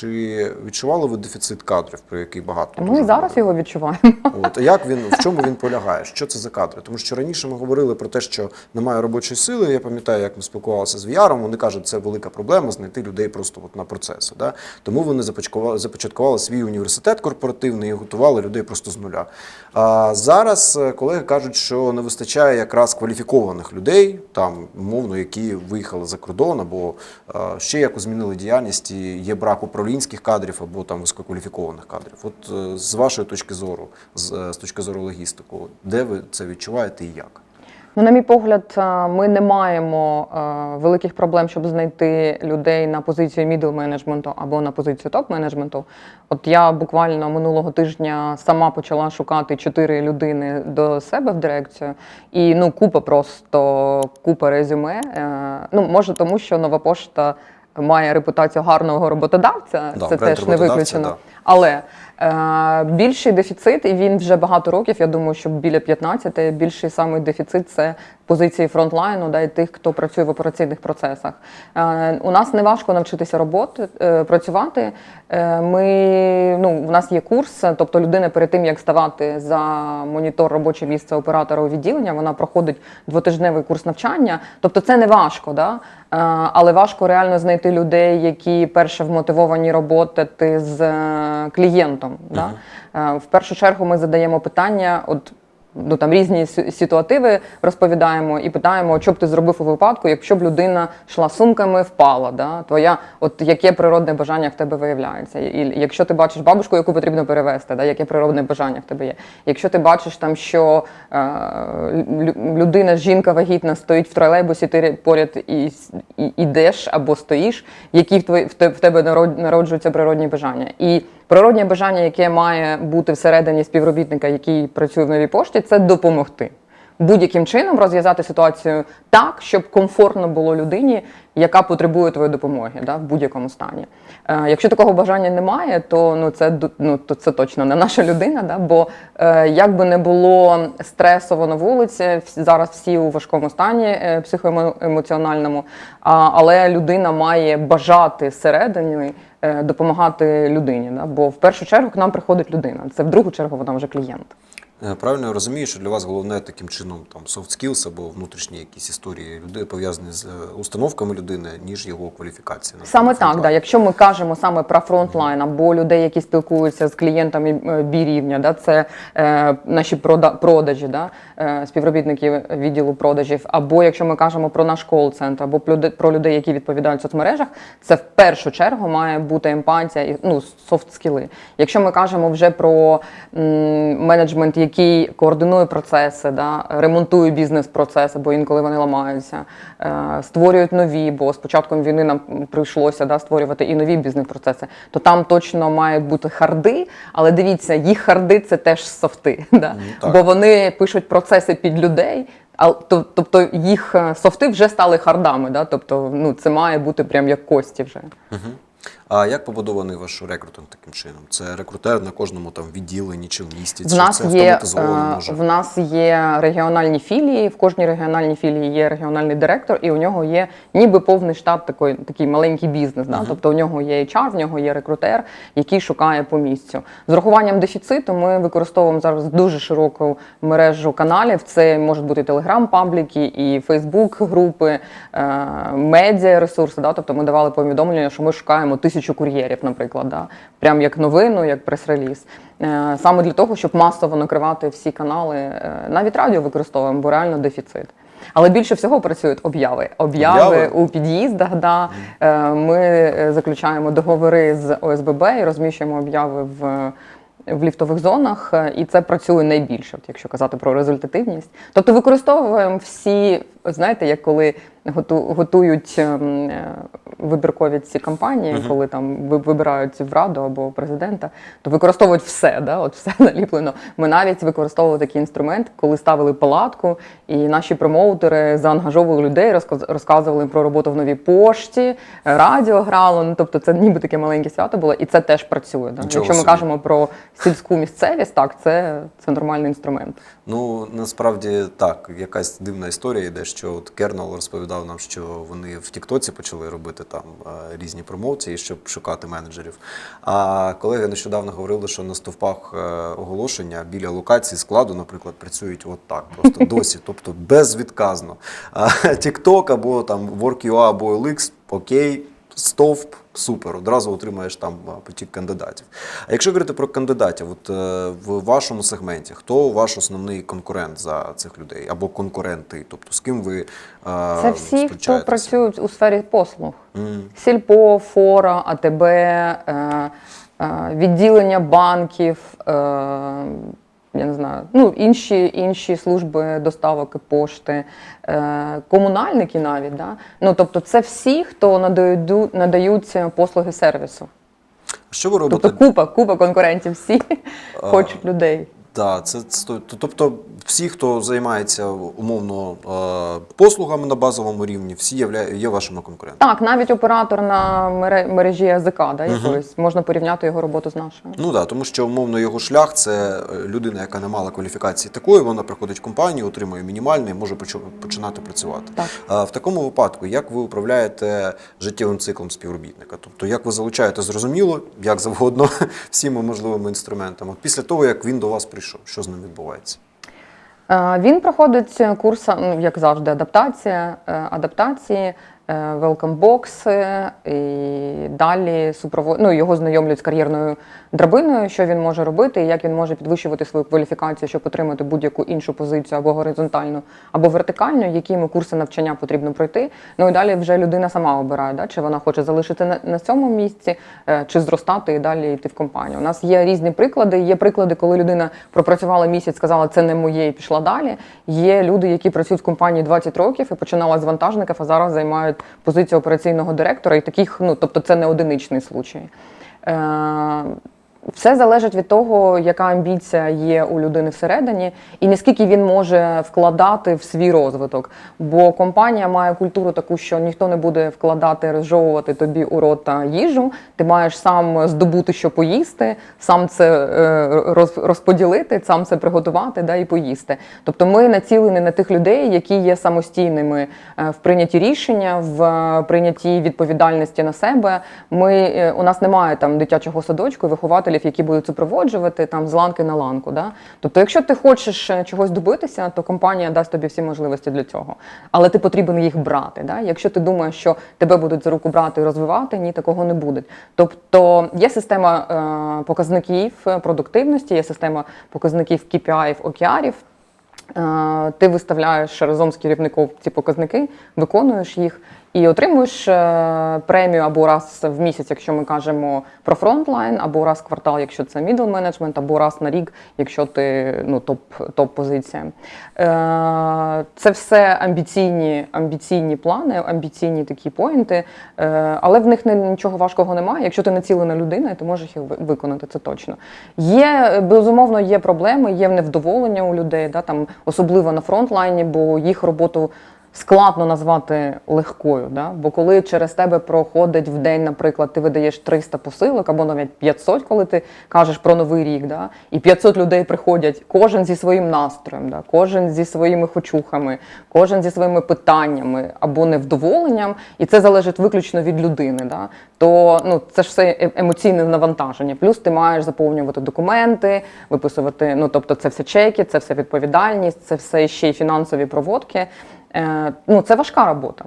чи відчували ви дефіцит кадрів, про який багато Ми дуже зараз його відчуваємо. От а як він в чому він полягає? Що це за кадри? Тому що раніше ми говорили про те, що немає робочої сили. Я пам'ятаю, як ми спілкувалися з VR, Вони кажуть, це велика проблема знайти людей просто от на процеси. Да? Тому вони започаткували, започаткували свій університет корпоративний і готували людей просто з нуля. А зараз е, колеги кажуть, що не вистачає якраз кваліфікованих людей, там умовно, які виїхали за кордон, або е, ще якось змінили діяльність, і є брак управлінських кадрів або там висококваліфікованих кадрів. От е, з вашої точки зору, з, е, з точки зору логістику, де ви це відчуваєте і як? Ну, на мій погляд, е, ми не маємо е, великих проблем, щоб знайти людей на позицію мідл менеджменту або на позицію топ менеджменту. От я буквально минулого тижня сама почала шукати чотири людини до себе в дирекцію, і ну купа просто купа резюме. Е, Ну може, тому що нова пошта має репутацію гарного роботодавця. Да, це теж не виключено. да. Але е, більший дефіцит, і він вже багато років, я думаю, що біля 15, більший саме дефіцит це позиції фронтлайну, да, і тих, хто працює в операційних процесах. Е, у нас не важко навчитися роботи, е, працювати. Е, ми, ну, у нас є курс, тобто людина перед тим, як ставати за монітор робоче місце оператора у відділення, вона проходить двотижневий курс навчання. Тобто це не важко, да? Е, але важко реально знайти людей, які перше вмотивовані роботи з клієнтом. Да? Е, В першу чергу ми задаємо питання. От ну там різні ситуативи розповідаємо і питаємо, що б ти зробив у випадку, якщо б людина йшла сумками, впала. Да? Твоя, от яке природне бажання в тебе виявляється? І якщо ти бачиш бабушку, яку потрібно перевезти, да? яке природне бажання в тебе є? Якщо ти бачиш там, що е, людина, жінка вагітна стоїть в тролейбусі, ти поряд і, с- і ідеш або стоїш, які в, твої, в те- в тебе народ- народжуються природні бажання. І природнє бажання, яке має бути всередині співробітника, який працює в новій пошті, це допомогти. Будь-яким чином розв'язати ситуацію так, щоб комфортно було людині, яка потребує твоєї допомоги да, в будь-якому стані. Е, якщо такого бажання немає, то ну це ну то це точно не наша людина. Да, бо е, як би не було стресово на вулиці, зараз всі у важкому стані е, психоемоціональному, а, але людина має бажати зсередини е, допомагати людині. Да, бо в першу чергу к нам приходить людина. Це в другу чергу вона вже клієнт. Е, Правильно я розумію, що для вас головне таким чином там soft skills або внутрішні якісь історії людей пов'язані з е, установками людини, ніж його кваліфікація. Саме так, да. якщо ми кажемо саме про фронтлайн або людей, які спілкуються з клієнтами бі рівня, да, це е, наші прода- продажі, да, е, співробітники відділу продажів, або якщо ми кажемо про наш кол-центр, або про про людей, які відповідають в соцмережах, це в першу чергу має бути емпатія і ну, софт скіли. Якщо ми кажемо вже про м, менеджмент, який координує процеси, да, ремонтує бізнес-процеси, бо інколи вони ламаються, е, створюють нові, бо з початком війни нам прийшлося да, створювати і нові бізнес-процеси, то там точно мають бути харди, але дивіться, їх харди це теж софти. Да? так. Бо вони пишуть процеси під людей. А тобто їх е, софти вже стали хардами, да? тобто ну це має бути прям як кості вже. А як побудований ваш рекрутинг таким чином? Це рекрутер на кожному там відділенні чи в місті? В чи нас це є е, може? в нас є регіональні філії. В кожній регіональній філії є регіональний директор, і у нього є ніби повний штат такий, такий маленький бізнес. Да? Тобто у нього є HR, в нього є рекрутер, який шукає по місцю. З урахуванням дефіциту ми використовуємо зараз дуже широку мережу каналів. Це можуть бути телеграм-пабліки і Фейсбук-групи, е, медіа ресурси. Да? Тобто ми давали повідомлення, що ми шукаємо тисячу кур'єрів, наприклад, да? прям як новину, як прес-реліз. Е, Саме для того, щоб масово накривати всі канали, е, навіть радіо використовуємо, бо реально дефіцит. Але більше всього працюють обяви. Обяви Обяви? у під'їздах. Да. Е, Ми заключаємо договори з ОСББ і розміщуємо обяви в. В ліфтових зонах, і це працює найбільше, от якщо казати про результативність. Тобто використовуємо всі, знаєте, як коли готу- готують ем, е, вибіркові ці кампанії, коли там ви- вибирають в раду або президента, то використовують все, да, от все наліплено. Ми навіть використовували такий інструмент, коли ставили палатку, і наші промоутери заангажовували людей, розказ- розказували їм про роботу в новій пошті, радіо грало. Ну тобто, це ніби таке маленьке свято було, і це теж працює. Да. Якщо ми кажемо про сільську місцевість, так це, це нормальний інструмент. Ну насправді так, якась дивна історія йде, що от Кернел розповідав нам, що вони в Тіктоці почали робити там е, різні промовції, щоб шукати менеджерів. А колеги нещодавно говорили, що на стовпах е, оголошення біля локації складу, наприклад, працюють от так, просто досі, тобто безвідказно. Тікток або там Work.ua або OLX, окей. Стовп, супер, одразу отримаєш там потік кандидатів. А якщо говорити про кандидатів, от е, в вашому сегменті, хто ваш основний конкурент за цих людей або конкуренти? Тобто з ким ви е, Це всі, хто працюють у сфері послуг. Мгм. Сільпо, Фора, АТБ, е, відділення банків, я не знаю, ну, інші, інші служби доставок пошти, е, комунальники навіть. Да? Ну, тобто це всі, хто надають, надають послуги сервісу. Що ви робите? Тобто купа, купа конкурентів, всі хочуть людей. Да, це, це тобто всі, хто займається умовно е, послугами на базовому рівні, всі є вашими конкурентами. Так, навіть оператор на мере- мережі язика, да, якоїсь, можна порівняти його роботу з нашою. Ну да, тому що умовно його шлях це е, людина, яка не мала кваліфікації такої, вона приходить в компанію, отримує мінімальний, може починати працювати. Так. А в такому випадку, як ви управляєте життєвим циклом співробітника? Тобто, як ви залучаєте зрозуміло, як завгодно, всіма можливими інструментами. Після того, як він до вас прийшов, що з ним відбувається? Е, Він проходить курс, ну, як завжди, адаптація, е, адаптації, велкамбокси і далі супровод... ну, його знайомлять з кар'єрною драбиною, що він може робити, і як він може підвищувати свою кваліфікацію, щоб отримати будь-яку іншу позицію або горизонтальну, або вертикальну, які йому курси навчання потрібно пройти. Ну і далі вже людина сама обирає, да, чи вона хоче залишити на, на цьому місці, е, чи зростати і далі йти в компанію. У нас є різні приклади. Є приклади, коли людина пропрацювала місяць, сказала, це не моє і пішла далі. Є люди, які працюють в компанії 20 років і починала з вантажників, а зараз займають позицію операційного директора. І таких, ну тобто, це не одиничний случай. Все залежить від того, яка амбіція є у людини всередині, і наскільки він може вкладати в свій розвиток. Бо компанія має культуру таку, що ніхто не буде вкладати, розжовувати тобі у рота їжу. Ти маєш сам здобути, що поїсти, сам це е, розподілити, сам це приготувати да, і поїсти. Тобто ми націлені на тих людей, які є самостійними е, в прийнятті рішення, в е, прийнятті відповідальності на себе. Ми, у нас немає там дитячого садочку, і вихователів, які будуть супроводжувати там з ланки на ланку. Да? Тобто, якщо ти хочеш е, чогось добитися, то компанія дасть тобі всі можливості для цього. Але ти потрібен їх брати. Да? Якщо ти думаєш, що тебе будуть за руку брати і розвивати, ні, такого не буде. Тобто є система е, показників е, продуктивності, є система показників KPI, OKR, Е, Ти виставляєш разом з керівником ці показники, виконуєш їх і отримуєш е, премію або раз в місяць, якщо ми кажемо про фронтлайн, або раз в квартал, якщо це middle management, або раз на рік, якщо ти ну, топ, топ-позиція. Е, Це все амбіційні, амбіційні плани, амбіційні такі поінти, е, але в них нічого важкого немає. Якщо ти націлена людина, ти можеш їх виконати, це точно. Є, безумовно, є проблеми, є невдоволення у людей, да, там, особливо на фронтлайні, бо їх роботу складно назвати легкою. Да? Бо коли через тебе проходить в день, наприклад, ти видаєш 300 посилок або навіть 500, коли ти кажеш про новий рік, да? і 500 людей приходять, кожен зі своїм настроєм, да? кожен зі своїми хочухами, кожен зі своїми питаннями або невдоволенням, і це залежить виключно від людини. Да? То ну, це ж все е- емоційне навантаження. Плюс ти маєш заповнювати документи, виписувати, ну тобто це все чеки, це все відповідальність, це все ще й фінансові проводки. Е, ну, це важка робота.